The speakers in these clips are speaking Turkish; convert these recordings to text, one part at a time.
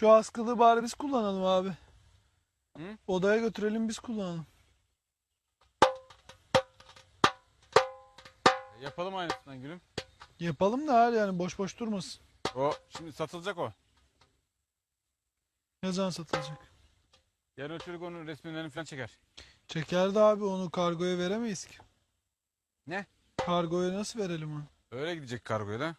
Şu askılı bari biz kullanalım abi. Hı? Odaya götürelim biz kullanalım. Yapalım aynısından gülüm. Yapalım da her yani boş boş durmasın. O şimdi satılacak o. Ne zaman satılacak? Yarın çocuk onun resimlerini falan çeker. Çekerdi abi onu kargoya veremeyiz ki. Ne? Kargoya nasıl verelim onu? Öyle gidecek kargoya da.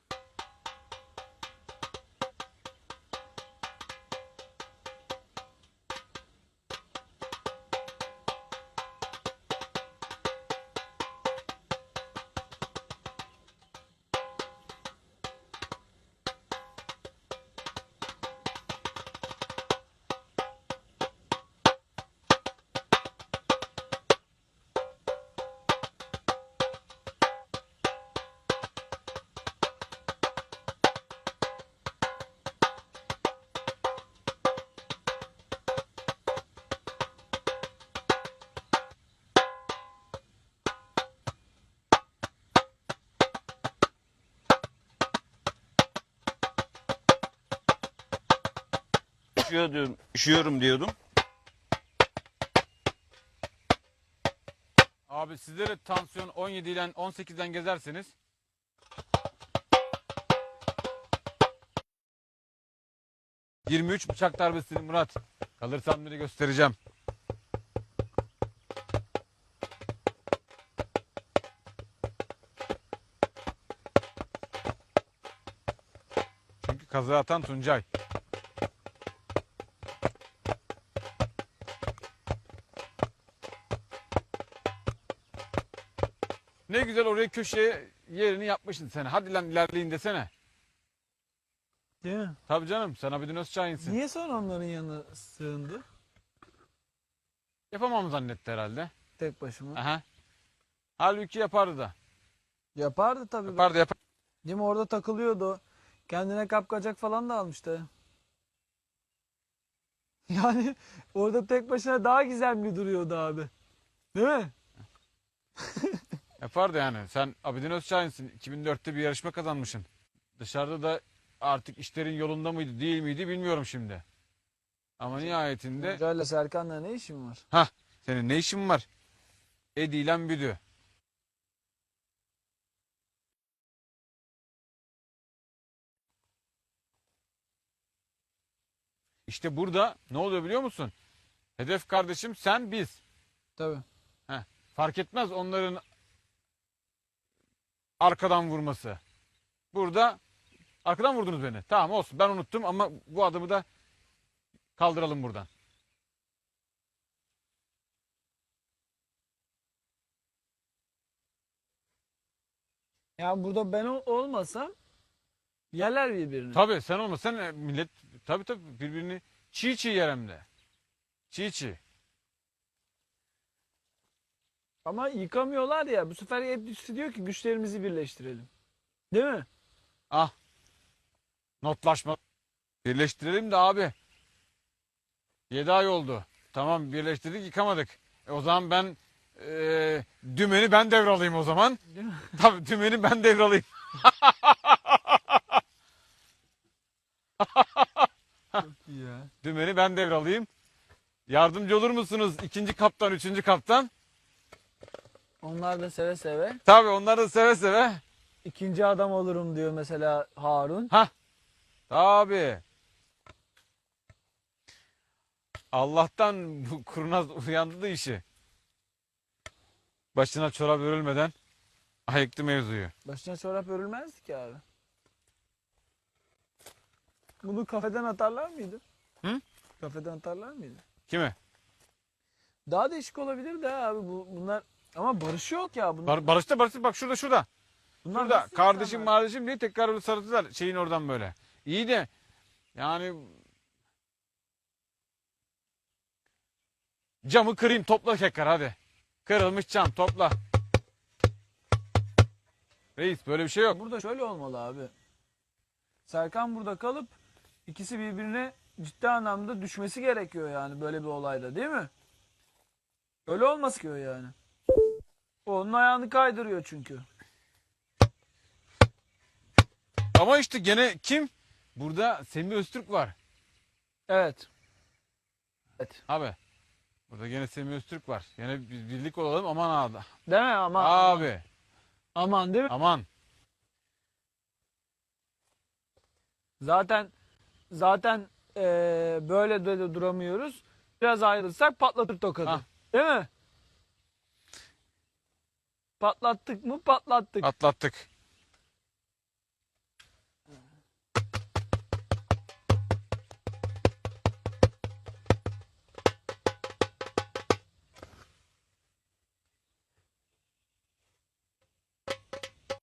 Üşüyordum, üşüyorum diyordum. Abi sizlere tansiyon 17 ile 18'den gezerseniz ...23 bıçak darbesi Murat. Kalırsan biri göstereceğim. Çünkü kazığı atan Tuncay. Ne güzel oraya köşeye yerini yapmışsın sen. Hadi lan ilerleyin desene. Değil mi? Tabii canım sen Abidin Özçay'ınsin. Niye sonra onların yanına sığındı? Yapamam zannetti herhalde. Tek başıma. Aha. Halbuki yapardı da. Yapardı tabii. Yapardı yapar. Değil mi? Orada takılıyordu. Kendine kapkacak falan da almıştı. Yani orada tek başına daha gizemli duruyordu abi. Değil mi? Yapardı yani. Sen Abidin Özçay'ınsin. 2004'te bir yarışma kazanmışsın. Dışarıda da artık işlerin yolunda mıydı değil miydi bilmiyorum şimdi. Ama nihayetinde Tuncay'la Serkan'la ne işin var? senin ne işin var? Edilen büdü. İşte burada ne oluyor biliyor musun? Hedef kardeşim sen biz. Tabii. Fark etmez onların arkadan vurması. Burada arkadan vurdunuz beni. Tamam olsun ben unuttum ama bu adımı da kaldıralım buradan. Ya burada ben ol- olmasam yerler birbirini. Tabii sen olmasan e, millet tabii tabii birbirini çiğ çiğ yer hem de. Çiğ çiğ. Ama yıkamıyorlar ya. Bu sefer hep diyor ki güçlerimizi birleştirelim. Değil mi? Ah. Notlaşma. Birleştirelim de abi. 7 ay oldu. Tamam birleştirdik yıkamadık. E, o zaman ben e, dümeni ben devralayım o zaman. Tabii dümeni ben devralayım. Dümeni ben devralayım. Yardımcı olur musunuz? İkinci kaptan, üçüncü kaptan. Onlar da seve seve. Tabii onlar da seve seve. İkinci adam olurum diyor mesela Harun. Tabii. Allah'tan bu kurnaz uyandı da işi. Başına çorap örülmeden ayıktı mevzuyu. Başına çorap örülmezdi ki abi. Bunu kafeden atarlar mıydı? Hı? Kafeden atarlar mıydı? Kimi? Daha değişik olabilir de abi bu bunlar ama barış yok ya bunlar. Bar Barış'ta Barış'ta bak şurada şurada. bunlar Şurada kardeşim kardeşim diye tekrar öyle sarıldılar şeyin oradan böyle. İyi de yani camı kırayım topla tekrar hadi. Kırılmış cam topla. Reis böyle bir şey yok. Burada şöyle olmalı abi. Serkan burada kalıp ikisi birbirine ciddi anlamda düşmesi gerekiyor yani böyle bir olayda değil mi? Öyle olmaz ki o yani. O Onun ayağını kaydırıyor çünkü. Ama işte gene kim? Burada Semih Öztürk var. Evet. Evet. Abi. Burada gene Semih Öztürk var. Gene biz birlik olalım aman abi. Değil mi? Aman. Abi. Aman değil mi? Aman. Zaten zaten eee, böyle de, de duramıyoruz. Biraz ayrılsak patlatır tokadı. Ha. Değil mi? Patlattık mı patlattık. Atlattık.